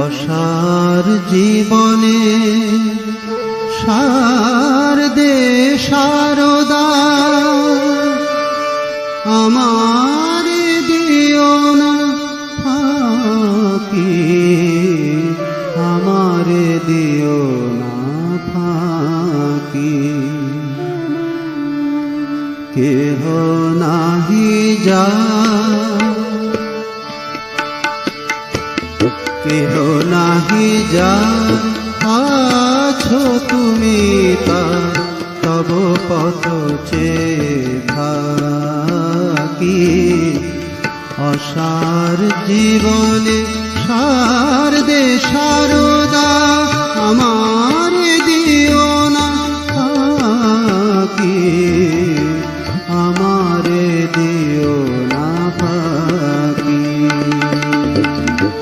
অসার জীবনে সার দে সারদা। আমার দিও না ফাঁকি আমার দিও না ফাঁকি কেহ নাহি যা কেহ নাহি যা আছো তুমি তা তব পথ থাকি অসার জীবনে